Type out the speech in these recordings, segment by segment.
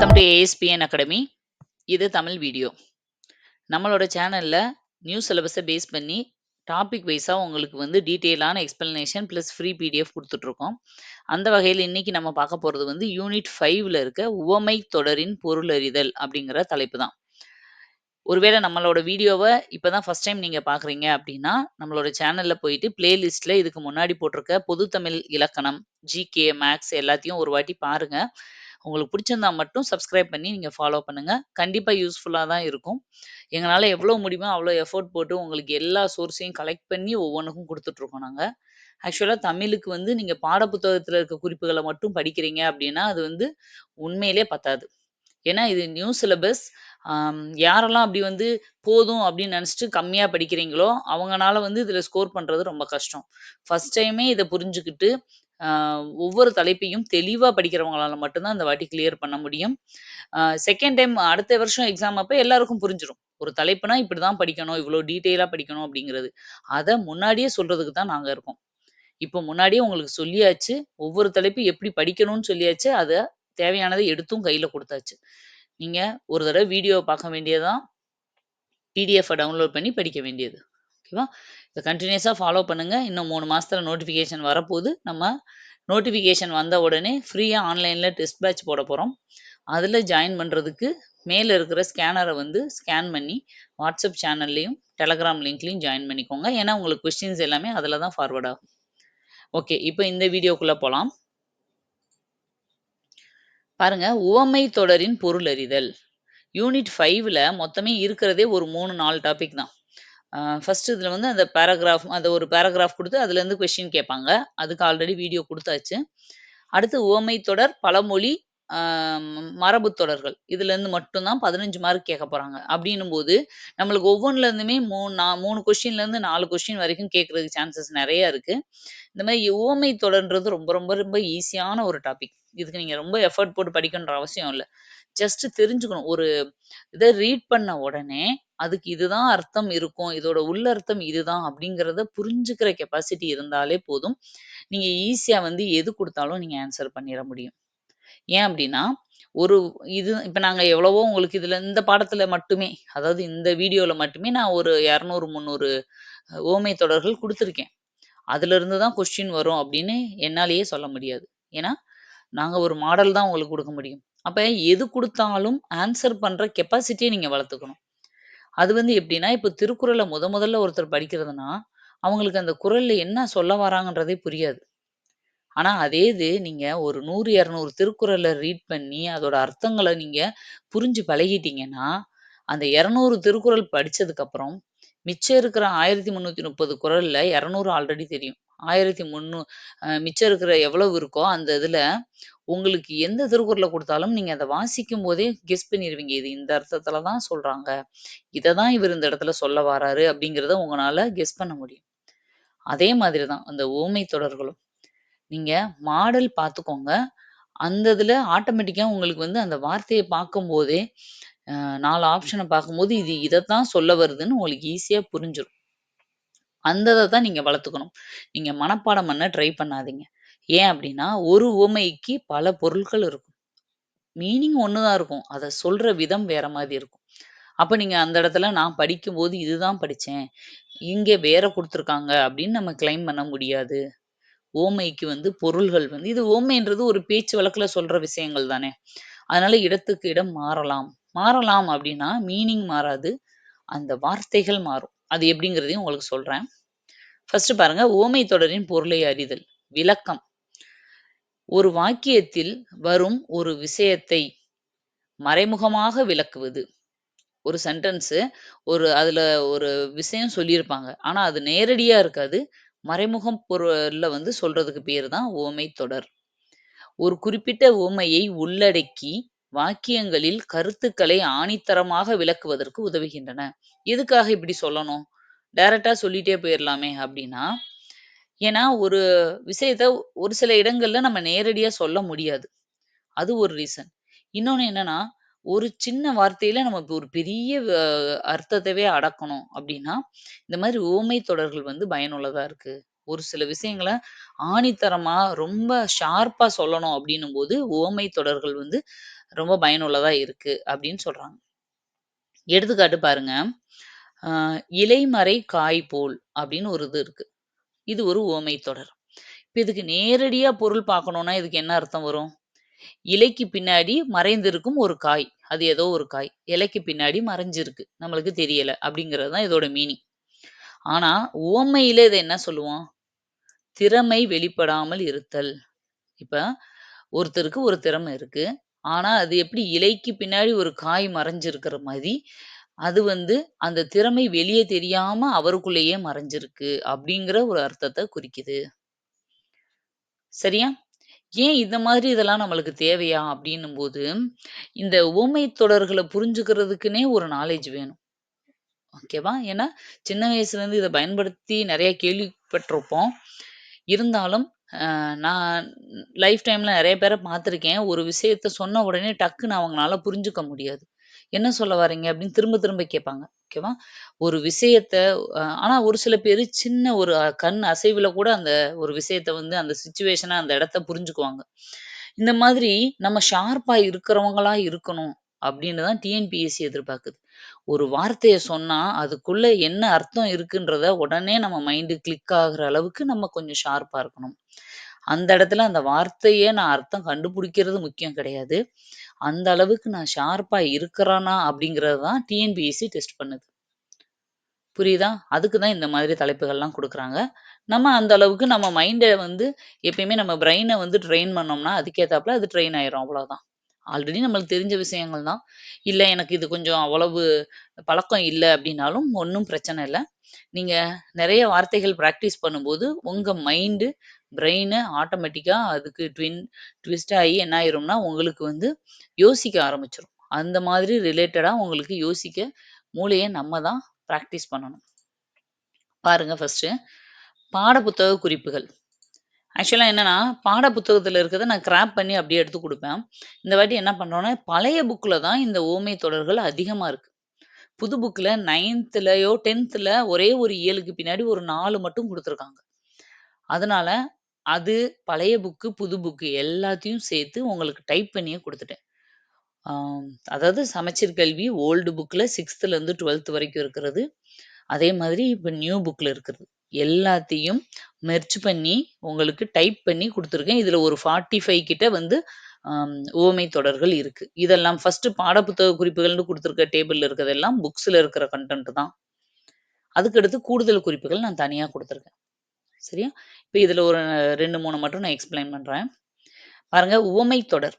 Welcome to ASPN academy. இது Tamil video. நம்மளோட சேனல்ல நியூ சிலபஸ பேஸ் பண்ணி டாபிக் வைஸா உங்களுக்கு வந்து டீட்டெயிலான எக்ஸ்பிளனேஷன் பிளஸ் ஃப்ரீ பிடிஎஃப் கொடுத்துட்ருக்கோம் அந்த வகையில இன்னைக்கு நம்ம பார்க்க போறது வந்து யூனிட் ஃபைவ்ல இருக்க உவமை தொடரின் பொருளறிதல் அப்படிங்கிற தலைப்பு தான். ஒருவேளை நம்மளோட வீடியோவ இப்போ தான் ஃபர்ஸ்ட் டைம் நீங்க பார்க்குறீங்க அப்படின்னா, நம்மளோட சேனல்ல போயிட்டு பிளேலிஸ்ட்டில் இதுக்கு முன்னாடி போட்டிருக்க பொது தமிழ் இலக்கணம், ஜிகே, மேக்ஸ் எல்லாத்தையும் ஒரு வாட்டி பாருங்க. உங்களுக்கு பிடிச்சிருந்தா மட்டும் சப்ஸ்கிரைப் பண்ணி நீங்க ஃபாலோ பண்ணுங்க. கண்டிப்பா யூஸ்ஃபுல்லா தான் இருக்கும். எங்களால் எவ்வளோ முடியுமோ அவ்வளோ எஃபோர்ட் போட்டு உங்களுக்கு எல்லா சோர்ஸையும் கலெக்ட் பண்ணி ஒவ்வொன்றுக்கும் கொடுத்துட்ருக்கோம் நாங்க. ஆக்சுவலா தமிழுக்கு வந்து நீங்க பாடப்புத்தகத்தில் இருக்க குறிப்புகளை மட்டும் படிக்கிறீங்க அப்படின்னா, அது வந்து உண்மையிலே பத்தாது. ஏன்னா இது நியூ சிலபஸ். யாரெல்லாம் அப்படி வந்து போதும் அப்படின்னு நினச்சிட்டு கம்மியா படிக்கிறீங்களோ, அவங்களால வந்து இதுல ஸ்கோர் பண்றது ரொம்ப கஷ்டம். ஃபர்ஸ்ட் டைமே இதை புரிஞ்சுகிட்டு, ஒவ்வொரு தலைப்பையும் தெளிவாக படிக்கிறவங்களால மட்டும்தான் அந்த இந்த வாட்டி கிளியர் பண்ண முடியும். செகண்ட் டைம் அடுத்த வருஷம் எக்ஸாம் அப்போ எல்லாருக்கும் புரிஞ்சிடும் ஒரு தலைப்புனா இப்படிதான் படிக்கணும், இவ்வளோ டீட்டெயிலாக படிக்கணும் அப்படிங்கிறது. அதை முன்னாடியே சொல்றதுக்கு தான் நாங்கள் இருக்கோம். இப்போ முன்னாடியே உங்களுக்கு சொல்லியாச்சு. ஒவ்வொரு தலைப்பு எப்படி படிக்கணும்னு சொல்லியாச்சு. அதை தேவையானதை எடுத்தும் கையில் கொடுத்தாச்சு நீங்கள் ஒரு தடவை வீடியோவை பார்க்க வேண்டியதுதான் பிடிஎஃப்பை டவுன்லோட் பண்ணி படிக்க வேண்டியது. ஓகேவா? இதை கண்டினியூஸாக ஃபாலோ பண்ணுங்க. இன்னும் மூணு மாசத்துல நோட்டிஃபிகேஷன் வரப்போகுது நம்ம நோட்டிஃபிகேஷன் வந்த உடனே ஃப்ரீயாக ஆன்லைனில் டெஸ்ட் பேட்ச் போட போகிறோம் அதில் ஜாயின் பண்ணுறதுக்கு மேலே இருக்கிற ஸ்கேனரை வந்து ஸ்கேன் பண்ணி வாட்ஸ்அப் சேனல்லையும் டெலகிராம் லிங்க்லையும் ஜாயின் பண்ணிக்கோங்க. ஏன்னா உங்களுக்கு கொஸ்டின்ஸ் எல்லாமே அதில் தான் ஃபார்வர்ட் ஆகும். ஓகே. இப்போ இந்த வீடியோக்குள்ளே போகலாம் பாருங்க, உவமை தொடரின் பொருளறிதல். யூனிட் ஃபைவ்ல மொத்தமே இருக்கிறதே ஒரு 3, 4 டாபிக் தான். அ இதில் வந்து அந்த பேராகிராஃப் அந்த ஒரு பேராகிராஃப் குடுத்து அதுலேருந்து கொஸ்டின் கேட்பாங்க. அதுக்கு ஆல்ரெடி வீடியோ குடுத்தாச்சு. அடுத்து உவமை தொடர், பழமொழி, அ தொடர்கள். இதுலேருந்து மட்டும் தான் 15 மார்க் கேட்க போறாங்க. அப்படின்னும்போது, நம்மளுக்கு ஒவ்வொன்னுலருந்துமே இருந்துமே 3 நா 3 கொஸ்டின்லேருந்து 4 கொஸ்டின் வரைக்கும் கேட்கறதுக்கு சான்சஸ் நெறைய இருக்கு. இந்த மாரி உவமை தொடர்ன்றது ரொம்ப ரொம்ப ரொம்ப ஈஸியான ஒரு டாபிக். இதுக்கு நீங்க ரொம்ப எஃபோர்ட் போட்டு படிக்கணுன்ற அவசியம் இல்ல. ஜஸ்ட் தெரிஞ்சுக்கணும். ஒரு இத ரீட் பண்ண உடனே, அதுக்கு இதுதான் அர்த்தம் இருக்கும். இதோட உள்ளர்த்தம் இதுதான் அப்படிங்கிறத புரிஞ்சுக்கிற கெப்பாசிட்டி இருந்தாலே போதும். நீங்க ஈஸியா வந்து எது குடுத்தாலும் நீங்க ஆன்ஸர் பண்ணிற முடியும். ஏன் அப்படின்னா, ஒரு இது இப்ப நாங்க எவ்வளவோ உங்களுக்கு இதுல இந்த பாடத்துல மட்டுமே, அதாவது இந்த வீடியோல மட்டுமே நான் ஒரு இரநூறு முந்நூறு ஓமை தொடர்கள் கொடுத்துருக்கேன் அதுலேருந்து தான் கொஸ்டின் வரும் அப்படின்னு என்னாலேயே சொல்ல முடியாது. ஏன்னா, நாங்க ஒரு மாடல் தான் உங்களுக்கு குடுக்க முடியும். அப்ப எது குடுத்தாலும் ஆன்சர் பண்ற கெப்பாசிட்டியை நீங்க வளர்த்துக்கணும். அது வந்து எப்படின்னா, இப்ப திருக்குறளை முத முதல்ல ஒருத்தர் படிக்கிறதுன்னா, அவங்களுக்கு அந்த குறள்ல என்ன சொல்ல வராங்கன்றதே புரியாது. ஆனா அதே இது நீங்க ஒரு 100, 200 திருக்குறள ரீட் பண்ணி, அதோட அர்த்தங்கள நீங்க புரிஞ்சு பழகிட்டீங்கன்னா, அந்த 200 திருக்குறள் படிச்சதுக்கப்புறம், மிச்சம் இருக்கிற 1330 குறள்ல 200 ஆல்ரெடி தெரியும். 1300 அ மிச்சம் இருக்கிற எவ்வளவு இருக்கோ அந்த இதுல, உங்களுக்கு எந்த திருக்குறள குடுத்தாலும் நீங்க அத வாசிக்கும்போதே கெஸ் பண்ணிருவீங்க. இது இந்த அர்த்தத்துல தான் சொல்றாங்க. இத தான் இவரு இந்த இடத்துல சொல்ல வராரு அப்படிங்கிறத உங்கனால கெஸ் பண்ண முடியும். அதே மாதிரி தான் அந்த உவமை தொடர்களும். நீங்க மாடல் பார்த்துக்கோங்க. அந்த இதுல ஆட்டோமேட்டிக்கா உங்களுக்கு வந்து அந்த வார்த்தைய பார்க்கும்போதே, அ 4 ஆப்ஷன பார்க்கும்போது இது இதத்தான் சொல்ல வருதுன்னு உங்களுக்கு ஈஸியா புரிஞ்சிரும். அந்த இத தான் நீங்க வளர்த்துக்கணும். நீங்க மனப்பாடம் பண்ண ட்ரை பண்ணாதீங்க. ஏன் அப்படின்னா, ஒரு உவமைக்கு பல பொருள்கள் இருக்கும். மீனிங் ஒண்ணு தான் இருக்கும். அத சொல்ற விதம் வேற மாரி இருக்கும். அப்ப நீங்க அந்த இடத்துல நான் படிக்கும்போது இதுதான் படிச்சேன். இங்கே வேற குடுத்துருக்காங்க அப்படின்னு நம்ம கிளைம் பண்ண முடியாது. ஓமைக்கு வந்து பொருள்கள் வந்து இது ஓமைன்றது ஒரு பேச்சு வழக்குல சொல்ற விஷயங்கள் தானே. அதனால இடத்துக்கு இடம் மாறலாம். மாறலாம் அப்படின்னா மீனிங் மாறாது. அந்த வார்த்தைகள் மாறும். அது எப்படிங்கிறதையும் உங்களுக்கு சொல்றேன். ஃபர்ஸ்ட் பாருங்க, ஓமை தொடரின் பொருளை அறிதல். விளக்கம். ஒரு வாக்கியத்தில் வரும் ஒரு விஷயத்தை மறைமுகமாக விளக்குவது. ஒரு சென்டென்ஸு ஒரு அதுல ஒரு விஷயம் சொல்லியிருப்பாங்க. ஆனா அது நேரடியா இருக்காது. மறைமுகம் பொருள்ல வந்து சொல்றதுக்கு பேர் தான் உவமை தொடர். ஒரு குறிப்பிட்ட உவமையை உள்ளடக்கி வாக்கியங்களில் கருத்துக்களை ஆணித்தரமாக விளக்குவதற்கு உதவுகின்றன. எதுக்காக இப்படி சொல்லணும்? டைரக்டா சொல்லிட்டே போயிடலாமே அப்படின்னா, ஏன்னா ஒரு விஷயத்த ஒரு சில இடங்கள்ல நம்ம நேரடியா சொல்ல முடியாது. அது ஒரு ரீசன். இன்னொன்னு என்னன்னா, ஒரு சின்ன வார்த்தையில நம்ம ஒரு பெரிய அ அர்த்தத்தவே அடக்கணும் அப்படின்னா, இந்த மாதிரி உவமை தொடர்கள் வந்து பயனுள்ளதா இருக்கு. ஒரு சில விஷயங்கள ஆணித்தரமா ரொம்ப ஷார்ப்பா சொல்லணும் அப்படின்னும்போது, உவமை தொடர்கள் வந்து ரொம்ப பயனுள்ளதா இருக்கு அப்படின்னு சொல்றாங்க. எடுத்துக்காட்டு பாருங்க. அ இலைமறை காய் போல் அப்படின்னு ஒரு இது இருக்கு. இது ஒரு உவமை தொடர். இப்ப இதுக்கு நேரடியா பொருள் பார்க்கணும்னா இதுக்கு என்ன அர்த்தம் வரும்? இலைக்கு பின்னாடி மறைந்திருக்கும் ஒரு காய். அது ஏதோ ஒரு காய். இலைக்கு பின்னாடி மறைஞ்சிருக்கு. நம்மளுக்கு தெரியல. அப்படிங்கிறது தான் இதோட மீனிங். ஆனா, உவமையில இத என்ன சொல்லுவோம்? திறமை வெளிப்படாமல் இருத்தல். இப்ப ஒருத்தருக்கு ஒரு திறமை இருக்கு. ஆனா, அது எப்படி இலைக்கு பின்னாடி ஒரு காய் மறைஞ்சிருக்கிற மாதிரி அது வந்து அந்த திறமை வெளியே தெரியாம அவருக்குள்ளேயே மறைஞ்சிருக்கு. அப்படிங்கிற ஒரு அர்த்தத்தை குறிக்குது. சரியா? ஏன் இந்த மாதிரி இதெல்லாம் நம்மளுக்கு தேவையா? அப்படின்னும்போது, இந்த உவமை தொடர்கள புரிஞ்சுக்கிறதுக்குன்னே ஒரு நாலேட்ஜ் வேணும். ஓகேவா? ஏன்னா, சின்ன வயசுலேருந்து இத பயன்படுத்தி நெறைய கேள்விப்பட்டிருப்போம். இருந்தாலும், அ நான் லைஃப் டைம்ல நெறைய பேர பார்த்துருக்கேன். ஒரு விஷயத்த சொன்ன உடனே டக்குன்னு அவங்கனால புரிஞ்சுக்க முடியாது. "என்ன சொல்ல வர்றீங்க?" அப்படின்னு திரும்ப திரும்ப கேட்பாங்க. ஓகேவா? ஒரு விஷயத்த ஆனா ஒரு சில பேரு சின்ன ஒரு அ கண் அசைவுல கூட அந்த ஒரு விஷயத்த வந்து அந்த சிச்சுவேஷன, அந்த இடத்த புரிஞ்சுக்குவாங்க. இந்த மாதிரி நம்ம ஷார்ப்பா இருக்கிறவங்களா இருக்கணும் அப்படின்னு தான் டிஎன்பிஎஸ்சி எதிர்பார்க்குது. ஒரு வார்த்தைய சொன்னா, அதுக்குள்ள என்ன அர்த்தம் இருக்குன்றத உடனே நம்ம மைண்டு கிளிக் ஆகுற அளவுக்கு நம்ம கொஞ்சம் ஷார்ப்பா இருக்கணும். அந்த இடத்துல அந்த வார்த்தையே நான் அர்த்தம் கண்டுபிடிக்கிறது முக்கியம் கிடையாது. அந்த அளவுக்கு நான் ஷார்ப்பா இருக்கிறேனா அப்படிங்கிறது தான் டிஎன்பிஎஸ்சி டெஸ்ட் பண்ணுது. புரியுதா? அதுக்கு தான் இந்த மாதிரி தலைப்புகள்லாம் கொடுக்குறாங்க நம்ம அந்த அளவுக்கு நம்ம மைண்ட வந்து எப்பயுமே நம்ம பிரெயினை வந்து ட்ரெயின் பண்ணோம்னா, அதுக்கேற்றாப்புல அது ட்ரெயின் ஆயிரும் அவ்வளோதான். ஆல்ரெடி நம்மளுக்கு தெரிஞ்ச விஷயங்கள் தான். இல்லை எனக்கு இது கொஞ்சம் அவ்வளவு பழக்கம் இல்லை அப்படின்னாலும் ஒன்றும் பிரச்சனை இல்லை நீங்க நிறைய வார்த்தைகள் ப்ராக்டிஸ் பண்ணும்போது, உங்க மைண்டு, பிரெயின் ஆட்டோமேட்டிக்கா அதுக்கு ட்வின் ட்விஸ்ட் ஆகி என்ன ஆயிரும்னா, உங்களுக்கு வந்து யோசிக்க ஆரம்பிச்சிடும் அந்த மாதிரி ரிலேட்டடா உங்களுக்கு யோசிக்க மூளையை நம்ம தான் பிராக்டிஸ் பண்ணணும். பாருங்க ஃபஸ்ட்டு பாடப்புத்தக குறிப்புகள். ஆக்சுவலா என்னன்னா, பாட இருக்கிறத நான் கிராப் பண்ணி அப்படியே எடுத்து கொடுப்பேன் இந்த வாட்டி என்ன பண்றோம்னா, பழைய புக்ல தான் இந்த ஓமை தொடர்கள் அதிகமா இருக்கு. புது புக்ல 9த்லயோ, 10த்ல ஒரே ஒரு இயலுக்கு பின்னாடி ஒரு நாலு மட்டும் கொடுத்துருக்காங்க அதனால, அது பழைய புக்கு, புது புக்கு எல்லாத்தையும் சேர்த்து உங்களுக்கு டைப் பண்ணியே குடுத்துட்டேன். அதாவது சமச்சீர் கல்வி ஓல்டு புக்ல 6த்லருந்து 12த் வரைக்கும் இருக்கிறது. அதே மாதிரி இப்ப நியூ புக்ல இருக்கிறது. எல்லாத்தையும் மெர்ஜ் பண்ணி உங்களுக்கு டைப் பண்ணி குடுத்துருக்கேன். இதுல ஒரு 45 கிட்ட வந்து அம் உவமை தொடர்கள் இருக்கு. இதெல்லாம் ஃபர்ஸ்ட்டு பாடப்புத்தக குறிப்புகள்னு குடுத்துருக்க டேபிள்ல இருக்கிறதெல்லாம் புக்ஸ்ல இருக்கிற கன்டென்ட் தான். அதுக்கடுத்து கூடுதல் குறிப்புகள் நான் தனியா குடுத்துருக்கேன். சரியா? இப்ப இதுல ஒரு 2, 3 மட்டும் நான் எக்ஸ்பிளைன் பண்றேன். பாருங்க உவமை தொடர்.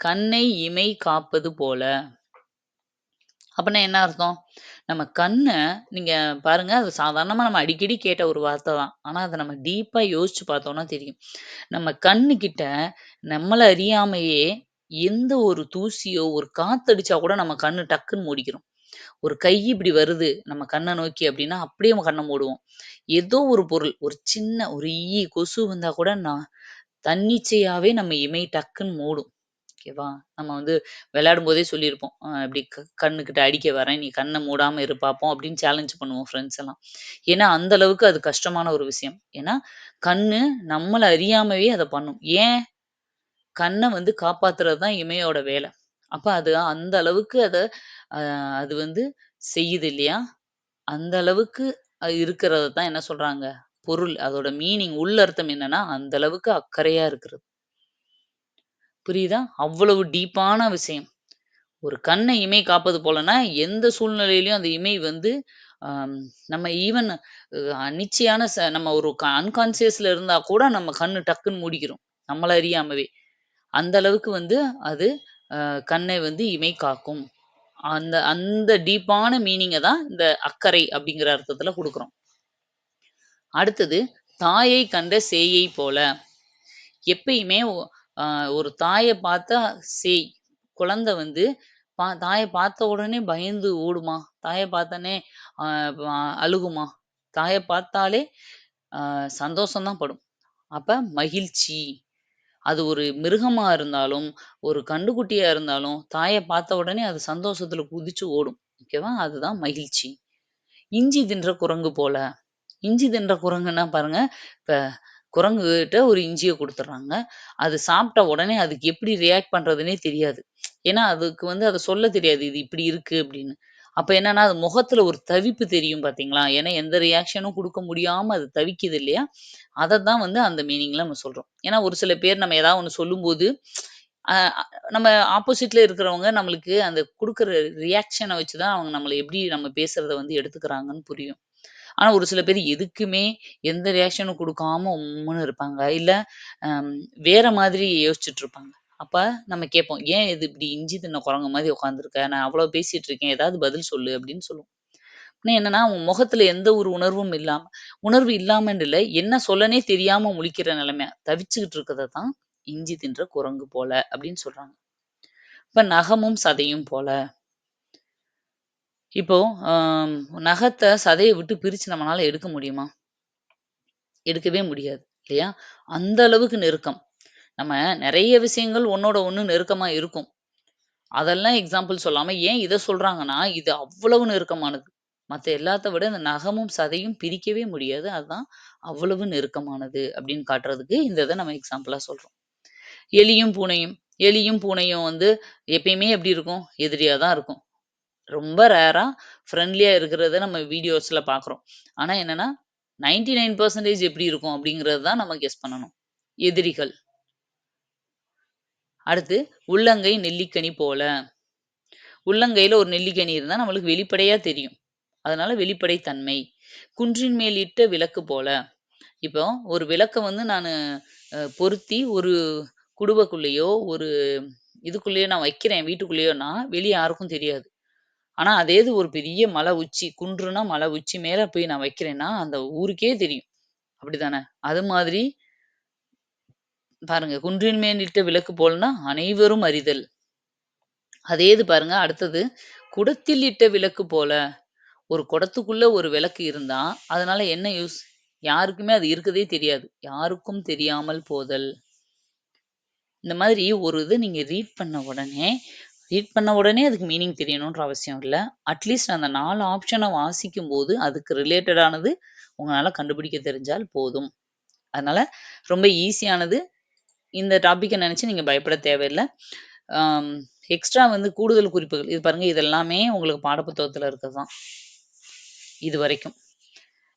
கண்ணை இமை காப்பது போல. அப்படின்னா என்ன அர்த்தம்? நம்ம கண்ண நீங்க பாருங்க, அது சாதாரணமா நம்ம அடிக்கடி கேட்ட ஒரு வார்த்தை தான். ஆனா, அத நம்ம டீப்பா யோசிச்சு பார்த்தோம்னா தெரியும். நம்ம கண்ணுகிட்ட நம்மள அறியாமையே எந்த ஒரு தூசியோ, ஒரு காத்தடிச்சா கூட நம்ம கண்ணு டக்குன்னு மூடிக்கிறோம். ஒரு கை இப்படி வருது நம்ம கண்ணை நோக்கி அப்படின்னா, அப்படியே நம்ம மூடுவோம். ஏதோ ஒரு பொருள், ஒரு சின்ன ஒரு ஈ, கொசு வந்தா கூட நான் தன்னிச்சையாவே நம்ம இமை டக்குன்னு மூடும். ஓகேவா? நம்ம வந்து விளையாடும் போதே சொல்லியிருப்போம். இப்படி கண்ணுக்கிட்ட அடிக்க வரேன். நீ கண்ணை மூடாம இரு பார்ப்போம் அப்படின்னு சேலஞ்ச் பண்ணுவோம் ஃப்ரெண்ட்ஸ் எல்லாம். ஏன்னா, அந்த அளவுக்கு அது கஷ்டமான ஒரு விஷயம். ஏன்னா, கண்ணு நம்மள அறியாமவே அத பண்ணும். ஏன்? கண்ண வந்து காப்பாத்துறது தான் இமையோட வேலை அப்ப அது அந்த அளவுக்கு அத அ அது வந்து செய்யுது இல்லையா? அந்த அளவுக்கு அ தான் என்ன சொல்றாங்க? பொருள். அதோட மீனிங் உள்ளர்த்தம் என்னன்னா, அந்த அளவுக்கு அக்கறையா இருக்கிறது. புரியுதா? அவ்வளவு டீப்பான விஷயம். ஒரு கண்ண இமை காப்பது போலன்னா, எந்த சூழ்நிலையிலயும் அந்த இமை வந்து அம் நம்ம ஈவன் அ அனிச்சையான ச நம்ம ஒரு க அன்கான்ஷியஸ்ல இருந்தா கூட நம்ம கண்ணு டக்குன்னு மூடிக்கிறோம். நம்மள அறியாமவே. அந்த அளவுக்கு வந்து அது கண்ணை வந்து இமை காக்கும். அந்த அந்த டீப்பான மீனிங்கை தான் இந்த அக்கறை அப்படிங்கிற அர்த்தத்துல கொடுக்குறோம் அடுத்தது, தாயை கண்ட சேயை போல. எப்பயுமே ஒரு தாயை பார்த்தா சேய். குழந்தை வந்து பா தாயை பார்த்த உடனே பயந்து ஓடுமா? தாயை பார்த்தோன்னே அழுகுமா? தாயை பார்த்தாலே சந்தோஷம்தான் படும். அப்ப மகிழ்ச்சி. அது ஒரு மிருகமா இருந்தாலும், ஒரு கன்றுக்குட்டியா இருந்தாலும், தாய பார்த்த உடனே அது சந்தோஷத்துல குதிச்சு ஓடும். ஓகேவா? அதுதான் மகிழ்ச்சி. இஞ்சி தின்ற குரங்கு போல. இஞ்சி தின்ற குரங்குன்னா பாருங்க, இப்ப குரங்குகிட்ட ஒரு இஞ்சிய குடுத்துடுறாங்க. அது சாப்பிட்ட உடனே அதுக்கு எப்படி ரியாக்ட் பண்றதுன்னே தெரியாது. ஏன்னா, அதுக்கு வந்து அத சொல்ல தெரியாது. இது இப்படி இருக்கு அப்படின்னு. அப்ப என்னன்னா, அது முகத்துல ஒரு தவிப்பு தெரியும் பார்த்தீங்களா? ஏன்னா எந்த ரியாக்ஷனும் கொடுக்க முடியாம அது தவிக்குது இல்லையா? அதை தான் வந்து அந்த மீனிங்ல நம்ம சொல்றோம். ஏன்னா ஒரு சில பேர் நம்ம ஏதாவது ஒன்று சொல்லும்போது, நம்ம ஆப்போசிட்ல இருக்கிறவங்க நம்மளுக்கு அந்த கொடுக்குற ரியாக்ஷனை வச்சு தான் அவங்க நம்மளை எப்படி நம்ம பேசுறத வந்து எடுத்துக்கிறாங்கன்னு புரியும். ஆனா ஒரு சில பேர் எதுக்குமே எந்த ரியாக்ஷனும் கொடுக்காம உம்முன்னு இருப்பாங்க. இல்ல வேற மாதிரி யோசிச்சுட்டு இருப்பாங்க. அப்ப நம்ம கேட்போம். "ஏன் இது இப்படி இஞ்சி தின்ன குரங்கு மாதிரி உட்காந்துருக்க நான் அவ்வளோ பேசிட்டு இருக்கேன். ஏதாவது பதில் சொல்லு" அப்படின்னு சொல்லுவோம். ஆனா என்னன்னா, அவன் முகத்துல எந்த ஒரு உணர்வும் இல்லாம உணர்வு இல்லாமன்னு இல்லை என்ன சொல்லனே தெரியாம முழிக்கிற நிலைமையா தவிச்சுக்கிட்டு இருக்கிறத தான் இஞ்சி தின்ற குரங்கு போல அப்படின்னு சொல்றாங்க. இப்ப நகமும் சதையும் போல. இப்போ நகத்தை சதையை விட்டு பிரிச்சு நம்மனால எடுக்க முடியுமா? எடுக்கவே முடியாது. இல்லையா? அந்த அளவுக்கு நெருக்கம். நம்ம நிறைய விஷயங்கள் ஒன்னோட ஒண்ணு நெருக்கமா இருக்கும். அதெல்லாம் எக்ஸாம்பிள் சொல்லாம, ஏன் இத சொல்றாங்கன்னா, இது அவ்வளவு நெருக்கமானது. மத்த எல்லாத்த விட இந்த நகமும், சதையும் பிரிக்கவே முடியாது. அதுதான் அவ்வளவு நெருக்கமானது அப்படின்னு காட்டுறதுக்கு இந்த இத நம்ம எக்ஸாம்பிளா சொல்றோம். எலியும், பூனையும். எலியும், பூனையும் வந்து எப்பயுமே எப்படி இருக்கும்? எதிரியா தான் இருக்கும். ரொம்ப ரேரா ஃப்ரெண்ட்லியா இருக்கிறத நம்ம வீடியோஸ்ல பார்க்குறோம். ஆனா என்னன்னா, 99% எப்படி இருக்கும் அப்படிங்கிறது தான் நம்ம கெஸ் பண்ணணும். எதிரிகள். அடுத்து உள்ளங்கை நெல்லிக்கனி போல. உள்ளங்கையில ஒரு நெல்லிக்கனி இருந்தா நம்மளுக்கு வெளிப்படையா தெரியும். அதனால வெளிப்படை தன்மை. குன்றின் மேல் இட்ட விளக்கு போல. இப்போ ஒரு விளக்க வந்து நானு பொருத்தி ஒரு குடுவைக்குள்ளேயோ, ஒரு இதுக்குள்ளேயோ நான் வைக்கிறேன் வீட்டுக்குள்ளேயோன்னா, வெளியே யாருக்கும் தெரியாது. ஆனா அதே இது ஒரு பெரிய மலை உச்சி, குன்றுனா மலை உச்சி மேல போய் நான் வைக்கிறேன்னா, அந்த ஊருக்கே தெரியும். அப்படி தானே அது மாதிரி பாருங்க, குன்றின் மேல் இட்ட விளக்கு போலன்னா, அனைவரும் அறிதல். அதே இது பாருங்க அடுத்தது, குடத்தில் இட்ட விளக்கு போல. ஒரு குடத்துக்குள்ள ஒரு விளக்கு இருந்தா, அதனால என்ன யூஸ்? யாருக்குமே அது இருக்கதே தெரியாது. யாருக்கும் தெரியாமல் போதல். இந்த மாதிரி ஒரு இது நீங்க ரீட் பண்ண உடனே, ரீட் பண்ண உடனே அதுக்கு மீனிங் தெரியணுன்ற அவசியம் இல்லை அட்லீஸ்ட் அந்த 4 ஆப்ஷன வாசிக்கும்போது, அதுக்கு ரிலேட்டடானது உங்களால கண்டுபிடிக்க தெரிஞ்சால் போதும். அதனால ரொம்ப ஈஸியானது. இந்த டாப்பிக்கை நினச்சி நீங்க பயப்பட தேவையில்ல. எக்ஸ்ட்ரா வந்து கூடுதல் குறிப்புகள். இது பாருங்க இது எல்லாமே உங்களுக்கு பாடப்புத்தகத்தில் இருக்கிறது தான். இதுவரைக்கும்.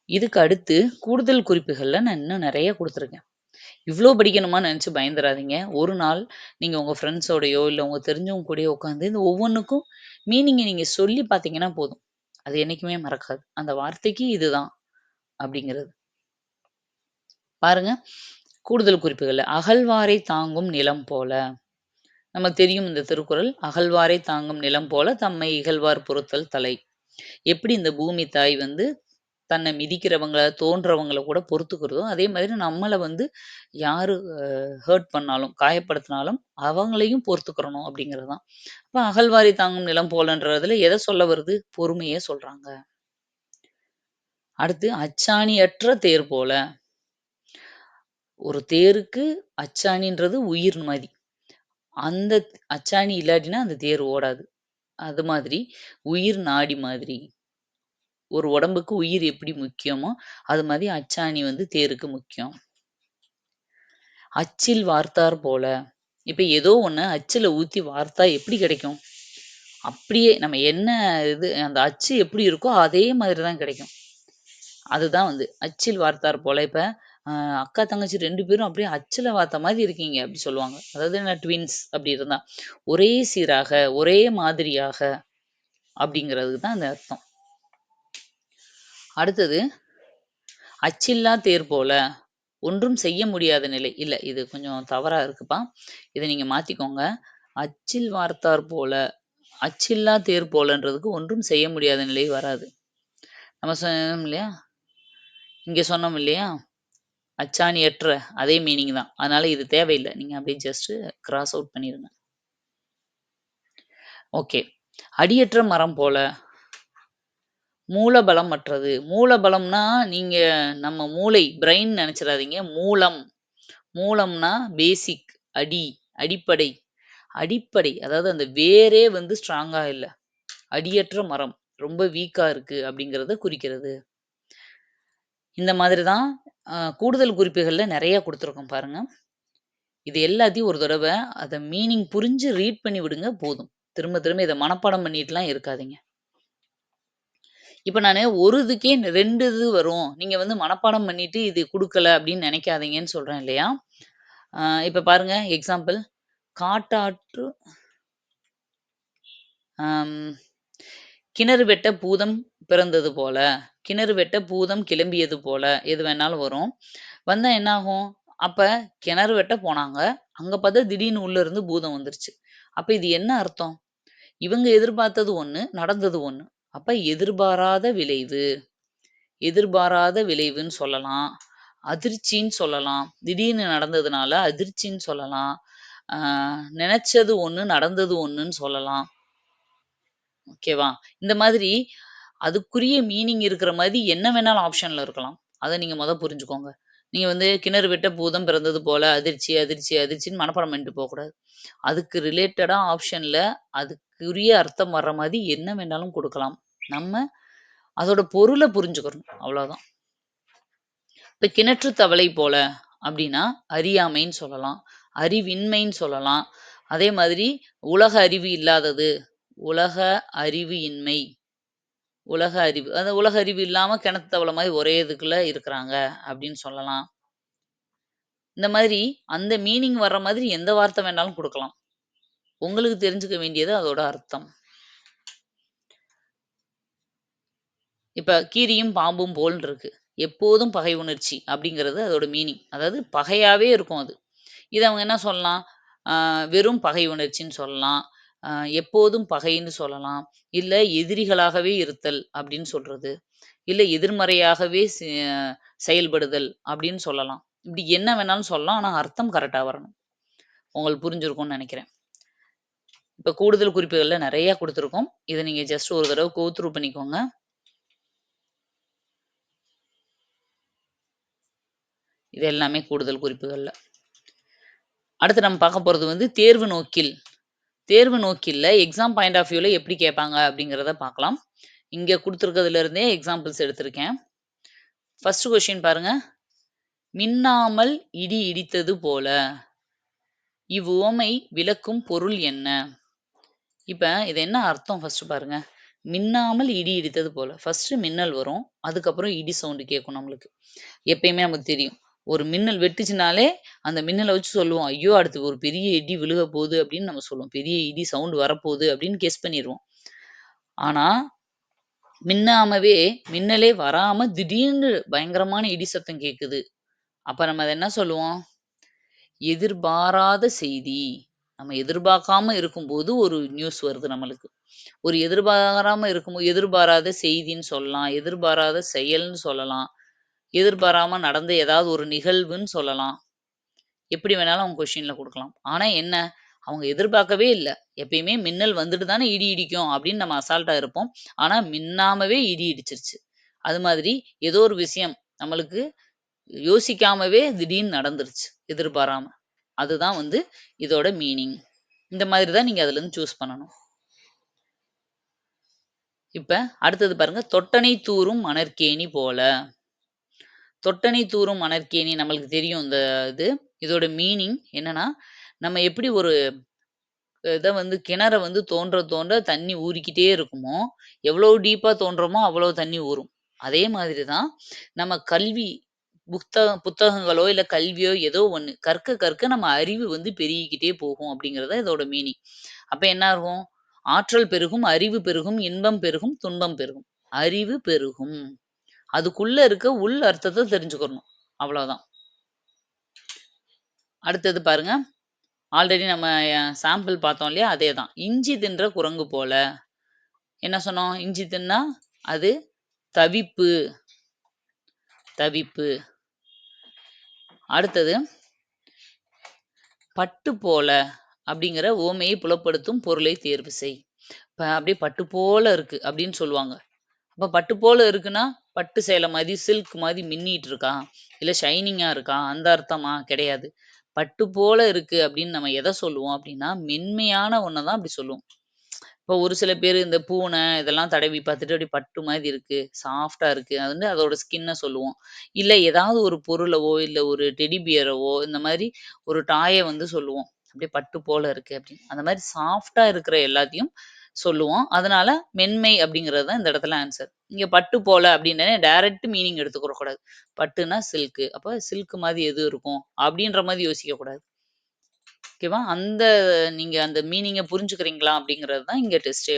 இதுக்கு அடுத்து கூடுதல் குறிப்புகள்ல நான் இன்னும் நிறைய குடுத்துருக்கேன். இவ்ளோ படிக்கணுமான்னு நினச்சி பயந்துடாதீங்க ஒரு நாள் நீங்க உங்க ஃப்ரெண்ட்ஸோடையோ இல்ல உங்க தெரிஞ்சவங்க கூடயோ உட்காந்து இந்த ஒவ்வொன்னுக்கும் மீனிங்கை நீங்க சொல்லி பார்த்தீங்கன்னா போதும். அது என்னைக்குமே மறக்காது. அந்த வார்த்தைக்கு இதுதான் அப்படிங்கிறது. பாருங்க, கூடுதல் குறிப்புகள்ல "அகழ்வாரை தாங்கும் நிலம் போல" நமக்கு தெரியும் இந்த திருக்குறள். "அகழ்வாரை தாங்கும் நிலம் போல தம்மை இகழ்வார் பொறுத்தல் தலை." எப்படி இந்த பூமி தாய் வந்து தன்னை மிதிக்கிறவங்கள, தோன்றவங்கள கூட பொறுத்துக்கிறதோ, அதே மாதிரி நம்மளை வந்து யாரு ஹர்ட் பண்ணாலும், காயப்படுத்தினாலும் அவங்களையும் பொறுத்துக்கிறணும் அப்படிங்கிறது தான். அப்ப அகழ்வாரை தாங்கும் நிலம் போலன்றதுல எதை சொல்ல வருது? பொறுமையே சொல்றாங்க. அடுத்து அச்சாணியற்ற தேர் போல. ஒரு தேருக்கு அச்சாணின்றது உயிர் மாதிரி அந்த அச்சாணி இல்லாட்டினா அந்த தேர் ஓடாது. அது மாதிரி உயிர் நாடி மாதிரி. ஒரு உடம்புக்கு உயிர் எப்படி முக்கியமோ, அது மாதிரி அச்சாணி வந்து தேருக்கு முக்கியம். அச்சில் வார்த்தார் போல. இப்ப ஏதோ ஒன்று அச்சுல ஊத்தி வார்த்தா எப்படி கிடைக்கும்? அப்படியே நம்ம என்ன இது அந்த அச்சு எப்படி இருக்கோ, அதே மாதிரி தான் கிடைக்கும். அதுதான் வந்து அச்சில் வார்த்தார் போல. இப்ப அ அக்கா, தங்கச்சி 2 பேரும் அப்படியே அச்சில வார்த்த மாதிரி இருக்கீங்க அப்படி சொல்லுவாங்க. அதாவது என்ன ட்வின்ஸ் அப்படி இருந்தா. ஒரே சீராக, ஒரே மாதிரியாக அப்படிங்கிறதுக்கு தான் அந்த அர்த்தம். அடுத்தது அச்சில்லா தேர் போல. ஒன்றும் செய்ய முடியாத நிலை. இல்ல இது கொஞ்சம் தவறா இருக்குப்பா. இத நீங்க மாத்திக்கோங்க. அச்சில் வார்த்தார் போல, அச்சில்லா தேர் போலன்றதுக்கு ஒன்றும் செய்ய முடியாத நிலை வராது. நம்ம சொன்னோம் இல்லையா? இங்க சொன்னோம் இல்லையா? அச்சாணியற்ற அதே மீனிங் தான். அதனால இது தேவையில்லை நீங்க அப்படியே ஜஸ்ட் கிராஸ் அவுட் பண்ணிருங்க. ஓகே. அடியற்ற மரம் போல. மூலபலம் அற்றது. மூலபலம்னா, நீங்க நம்ம மூளை, பிரெயின் நினைச்சிடாதீங்க மூலம். மூலம்னா பேசிக், அடி, அடிப்படை. அடிப்படை அதாவது அந்த வேரே வந்து ஸ்ட்ராங்கா இல்ல. அடியற்ற மரம். ரொம்ப வீக்கா இருக்கு அப்படிங்கிறத குறிக்கிறது. இந்த மாதிரி தான் கூடுதல் குறிப்புகளில் நிறையா கொடுத்துருக்கோம் பாருங்கள் இது எல்லாத்தையும் ஒரு தடவை அதை மீனிங் புரிஞ்சு ரீட் பண்ணி விடுங்க போதும். திரும்ப திரும்ப இதை மனப்பாடம் பண்ணிட்டுலாம் இருக்காதீங்க. இப்போ நான் ஒரு இதுக்கே ரெண்டு இது வரும். நீங்கள் வந்து மனப்பாடம் பண்ணிட்டு இது கொடுக்கல அப்படின்னு நினைக்காதீங்கன்னு சொல்கிறேன் இல்லையா? இப்போ பாருங்க எக்ஸாம்பிள் காட்டாற்று கிணறு வெட்ட பூதம் பிறந்தது போல, கிணறு வெட்ட பூதம் கிளம்பியது போல, எது வேணாலும் வரும். வந்தா என்ன ஆகும்? அப்ப கிணறு வெட்ட போனாங்க. அங்க பார்த்தா திடீர்னு உள்ள இருந்து பூதம் வந்துருச்சு. அப்ப இது என்ன அர்த்தம்? இவங்க எதிர்பார்த்தது ஒன்று நடந்தது ஒன்று அப்ப எதிர்பாராத விளைவு. எதிர்பாராத விளைவுன்னு சொல்லலாம். அதிர்ச்சின்னு சொல்லலாம். திடீர்னு நடந்ததுனால அதிர்ச்சின்னு சொல்லலாம். நினைச்சது ஒன்று நடந்தது ஒன்றுன்னு சொல்லலாம். ஓகேவா? இந்த மாதிரி அதுக்குரிய மீனிங் இருக்கிற மாதிரி என்ன வேணாலும் ஆப்ஷன்ல இருக்கலாம். அதை நீங்க மொதல் புரிஞ்சுக்கோங்க. நீங்க வந்து கிணறு வெட்ட பூதம் பிறந்தது போல அதிர்ச்சி, அதிர்ச்சி, அதிர்ச்சின்னு மனப்பாடம் பண்ணிட்டு போகக்கூடாது அதுக்கு ரிலேட்டடா ஆப்ஷன்ல அதுக்குரிய அர்த்தம் வர்ற மாதிரி என்ன வேணாலும் கொடுக்கலாம் நம்ம அதோட பொருளை புரிஞ்சுக்கணும். அவ்வளோதான். இப்ப கிணற்று தவளை போல அப்படின்னா அறியாமைன்னு சொல்லலாம். அறிவின்மைன்னு சொல்லலாம். அதே மாதிரி உலக அறிவு இல்லாதது. உலக அறிவு இன்மை. உலக அறிவு. அந்த உலக அறிவு இல்லாமல் கிணத்து தவளை மாதிரி ஒரே இதுக்குள்ளே இருக்கிறாங்க அப்படின்னு சொல்லலாம். இந்த மாதிரி அந்த மீனிங் வர்ற மாதிரி எந்த வார்த்தை வேணாலும் கொடுக்கலாம் உங்களுக்கு தெரிஞ்சுக்க வேண்டியது அதோட அர்த்தம். இப்போ கீரியும் பாம்பும் போல் இருக்கு. எப்போதும் பகை உணர்ச்சி அப்படிங்கிறது அதோட மீனிங். அதாவது பகையாவே இருக்கும் அது. இதை அவங்க என்ன சொல்லலாம்? வெறும் பகை உணர்ச்சின்னு சொல்லலாம். எப்போதும் பகைன்னு சொல்லலாம். இல்ல எதிரிகளாகவே இருத்தல் அப்படின்னு சொல்றது. இல்லை எதிர்மறையாகவே செ செயல்படுதல் அப்படின்னு சொல்லலாம். இப்படி என்ன வேணாலும் சொல்லலாம். ஆனா அர்த்தம் கரெக்டாக வரணும். உங்களுக்கு புரிஞ்சிருக்கும்னு நினைக்கிறேன் இப்போ கூடுதல் குறிப்புகள்ல நிறைய கொடுத்துருக்கோம் இதை நீங்க ஜஸ்ட் ஒரு தடவை கோத்ரூ பண்ணிக்கோங்க. இது எல்லாமே கூடுதல் குறிப்புகளில் அடுத்து நம்ம பார்க்க போறது வந்து தேர்வு நோக்கில். தேர்வு நோக்கில்ல எக்ஸாம் பாயிண்ட் ஆஃப் வியூவில் எப்படி கேட்பாங்க அப்படிங்கிறத பார்க்கலாம். இங்க கொடுத்துருக்கிறதுலேருந்தே எக்ஸாம்பிள்ஸ் எடுத்திருக்கேன். ஃபர்ஸ்ட் கொஷின் பாருங்க. மின்னாமல் இடி இடித்தது போல. இவ்வுவமை விளக்கும் பொருள் என்ன? இப்ப இது என்ன அர்த்தம் ஃபர்ஸ்ட் பாருங்க. மின்னாமல் இடி இடித்தது போல. ஃபர்ஸ்ட் மின்னல் வரும். அதுக்கப்புறம் இடி சவுண்டு கேட்கும் நம்மளுக்கு. எப்பயுமே நமக்கு தெரியும். ஒரு மின்னல் வெட்டுச்சுனாலே, அந்த மின்னலை வச்சு சொல்லுவோம். ஐயோ! அடுத்து ஒரு பெரிய இடி விழுக போகுது அப்படின்னு நம்ம சொல்லுவோம். பெரிய இடி சவுண்ட் வரப்போகுது அப்படின்னு கெஸ் பண்ணிருவோம். ஆனா, மின்னாமவே மின்னலே வராம திடீர்னு பயங்கரமான இடி சத்தம் கேட்குது. அப்ப நம்ம அத என்ன சொல்லுவோம்? எதிர்பாராத செய்தி. நம்ம எதிர்பார்க்காம இருக்கும்போது ஒரு நியூஸ் வருது நம்மளுக்கு. ஒரு எதிர்பாராம இருக்கும்போது எதிர்பாராத செய்தின்னு சொல்லலாம். எதிர்பாராத செயல்ன்னு சொல்லலாம். எதிர்பாராம நடந்த ஏதாவது ஒரு நிகழ்வுன்னு சொல்லலாம். எப்படி வேணாலும் அவங்க கொஸ்டின்ல கொடுக்கலாம் ஆனா என்ன? அவங்க எதிர்பார்க்கவே இல்லை எப்பயுமே மின்னல் வந்துட்டு தானே இடி இடிக்கும் அப்படின்னு நம்ம அசால்ட்டா இருப்போம். ஆனா மின்னாமவே இடி இடிச்சிருச்சு. அது மாதிரி ஏதோ ஒரு விஷயம் நம்மளுக்கு யோசிக்காமவே திடீர்னு நடந்துருச்சு. எதிர்பாராம. அதுதான் வந்து இதோட மீனிங். இந்த மாதிரி தான் நீங்க அதுலருந்து சூஸ் பண்ணணும். இப்ப அடுத்தது பாருங்க. தொட்டனை தூரும் மணற்கேணி போல. தொட்டனை தூறும் மணற்கேணி நம்மளுக்கு தெரியும் இந்த இது. இதோட மீனிங் என்னன்னா, நம்ம எப்படி ஒரு இதை வந்து கிணற வந்து தோன்ற தோன்ற தண்ணி ஊறிக்கிட்டே இருக்குமோ, எவ்வளோ டீப்பா தோன்றமோ அவ்வளோ தண்ணி ஊறும். அதே மாதிரி தான் நம்ம கல்வி புத்தக புத்தகங்களோ, இல்லை கல்வியோ ஏதோ ஒன்று கற்க கற்க நம்ம அறிவு வந்து பெருகிக்கிட்டே போகும் அப்படிங்கிறது தான் இதோட மீனிங். அப்போ என்ன ஆகும்? ஆற்றல் பெருகும், அறிவு பெருகும், இன்பம் பெருகும், துன்பம் பெருகும். அறிவு பெருகும். அதுக்குள்ள இருக்க உள் அர்த்தத்தை தெரிஞ்சுக்கணும். அவ்வளோதான். அடுத்தது பாருங்க. ஆல்ரெடி நம்ம சாம்பிள் பார்த்தோம் இல்லையா? அதே தான் இஞ்சி தின்ற குரங்கு போல. என்ன சொன்னோம்? இஞ்சி தின்னா அது தவிப்பு. தவிப்பு. அடுத்தது பட்டு போல அப்படிங்கிற உவமையை புலப்படுத்தும் பொருளை தேர்வு செய். இப்ப அப்படியே பட்டு போல இருக்கு அப்படின்னு சொல்லுவாங்க. அப்ப பட்டு போல இருக்குன்னா, பட்டு சேலை மாதிரி சில்க் மாதிரி மின்னிட்டு இருக்கா? இல்ல ஷைனிங்கா இருக்கா? அந்த அர்த்தமா? கிடையாது. பட்டு போல இருக்கு அப்படின்னு நம்ம எதை சொல்லுவோம் அப்படின்னா, மென்மையான ஒண்ண தான் அப்படி சொல்லுவோம். இப்போ ஒரு சில பேரு இந்த பூனை இதெல்லாம் தடவி பார்த்துட்டு அப்படியே பட்டு மாதிரி இருக்கு. சாஃப்டா இருக்கு. அது வந்து அதோட ஸ்கின்ன சொல்லுவோம். இல்ல ஏதாவது ஒரு பொருளவோ, இல்ல ஒரு டெடி பியரவோ இந்த மாதிரி ஒரு டாய வந்து சொல்லுவோம். அப்படியே பட்டு போல இருக்கு அப்படின்னு. அந்த மாதிரி சாஃப்ட்டா இருக்கிற எல்லாத்தையும் சொல்லுவோம். அதனால மென்மை அப்படிங்கிறது தான் இந்த இடத்துல ஆன்சர். இங்க பட்டு போல அப்படின்னே டைரக்ட் மீனிங் எடுத்துக்கிற கூடாது. பட்டுனா சில்க்கு அப்ப சில்க் மாதிரி எது இருக்கும்? அப்படின்ற மாதிரி யோசிக்க கூடாது. ஓகேவா? அந்த நீங்க அந்த மீனிங்க புரிஞ்சுக்கிறீங்களா? அப்படிங்கிறது தான் இங்க டெஸ்டே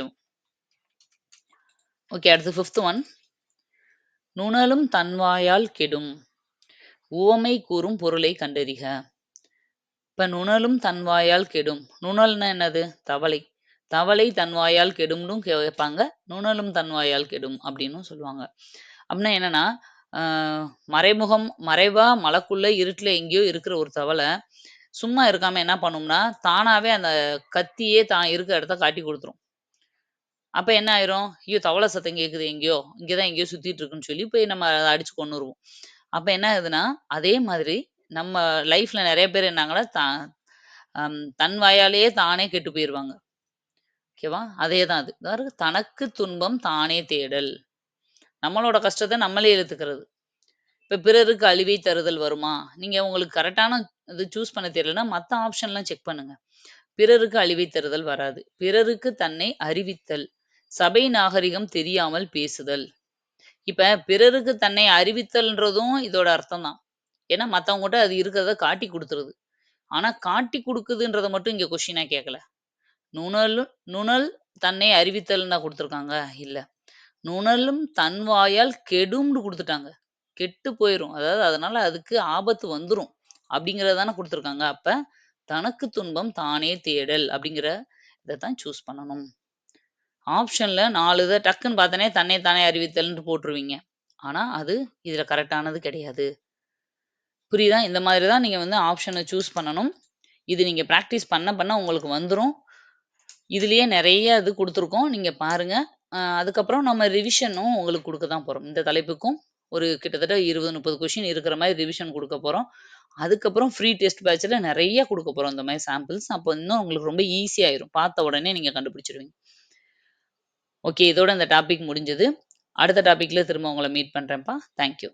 ஓகே. அடுத்து ஃபிஃப்த் ஒன். நுணலும் தன்வாயால் கெடும். உவமை கூறும் பொருளை கண்டறிக. இப்ப நுணலும் தன்வாயால் கெடும். நுணல்னா என்னது? தவளை. தவளை தன்வாயால் கெடும்னு கெடும்னும் கேட்பாங்க. நுணலும் தன்வாயால் கெடும் அப்படின்னும் சொல்லுவாங்க. அப்படின்னா என்னன்னா, மறைமுகம் மறைவா மலைக்குள்ள இருட்டுல எங்கேயோ இருக்கிற ஒரு தவளை, சும்மா இருக்காம என்ன பண்ணும்னா, தானாவே அந்த கத்தியே தான் இருக்கிற இடத்த காட்டி கொடுத்துரும் அப்ப என்ன ஆயிரும்? ஐயோ! தவளை சத்தம் கேக்குது எங்கேயோ, இங்கதான் எங்கேயோ சுத்திட்டு இருக்குன்னு சொல்லி போய் நம்ம அதை அடிச்சு கொண்டுருவோம் அப்ப என்ன ஆகுதுன்னா, அதே மாதிரி நம்ம லைஃப்ல நிறைய பேர் என்னாங்கன்னா, தா தன் வாயாலேயே தானே கெட்டு போயிருவாங்க. ஓகேவா? அதே தான் அது. அதாவது தனக்கு துன்பம் தானே தேடல். நம்மளோட கஷ்டத்த நம்மளே இழுத்துக்கிறது. இப்ப பிறருக்கு அழிவை தருதல் வருமா? நீங்க உங்களுக்கு கரெக்டான இது சூஸ் பண்ண தெரியலன்னா, மத்த ஆப்ஷன்லாம் செக் பண்ணுங்க. பிறருக்கு அழிவை தருதல் வராது. பிறருக்கு தன்னை அறிவித்தல். சபை நாகரிகம் தெரியாமல் பேசுதல். இப்ப பிறருக்கு தன்னை அறிவித்தல்ன்றதும் இதோட அர்த்தம் தான். ஏன்னா மத்தவங்கட்ட அது இருக்கிறத காட்டி குடுத்துருது. ஆனா காட்டி குடுக்குதுன்றத மட்டும் இங்க கொஸ்டினா கேட்கல. நுணலும் நுணல் தன்னை அறிவித்தல்னா தான் குடுத்துருக்காங்க. இல்ல. நுணலும் தன் வாயால் கெடும்னு குடுத்துட்டாங்க. கெட்டு போயிரும். அதாவது அதனால அதுக்கு ஆபத்து வந்துரும். அப்படிங்கிறத தானே குடுத்துருக்காங்க. அப்ப தனக்கு துன்பம் தானே தேடல் அப்படிங்கிற இத தான் சூஸ் பண்ணணும். ஆப்ஷன்ல 4 இத டக்குன்னு பார்த்தோனே தன்னை தானே அறிவித்தல்ன்ட்டு போட்டுருவீங்க. ஆனா அது இதுல கரெக்ட்டானது கிடையாது. புரியுதா? இந்த மாதிரி தான் நீங்க வந்து ஆப்ஷன சூஸ் பண்ணணும். இது நீங்க பிராக்டிஸ் பண்ண பண்ண உங்களுக்கு வந்துரும். இதுலயே நிறைய இது கொடுத்துருக்கோம் நீங்க பாருங்க. அதுக்கப்புறம் நம்ம ரிவிஷனும் உங்களுக்கு கொடுக்க தான் போறோம். இந்த தலைப்புக்கும் ஒரு கிட்டத்தட்ட 20, 30 கொஸ்டின் இருக்கிற மாதிரி ரிவிஷன் கொடுக்க போறோம். அதுக்கப்புறம் ஃப்ரீ டெஸ்ட் பேட்ச்ல நிறைய கொடுக்க போறோம் இந்த மாதிரி சாம்பிள்ஸ். அப்போ இன்னும் உங்களுக்கு ரொம்ப ஈஸியாயிரும் பார்த்த உடனே நீங்க கண்டுபிடிச்சிருவீங்க ஓகே. இதோட இந்த டாபிக் முடிஞ்சது. அடுத்த டாபிக்ல திரும்ப உங்களை மீட் பண்றேன்ப்பா. Thank you.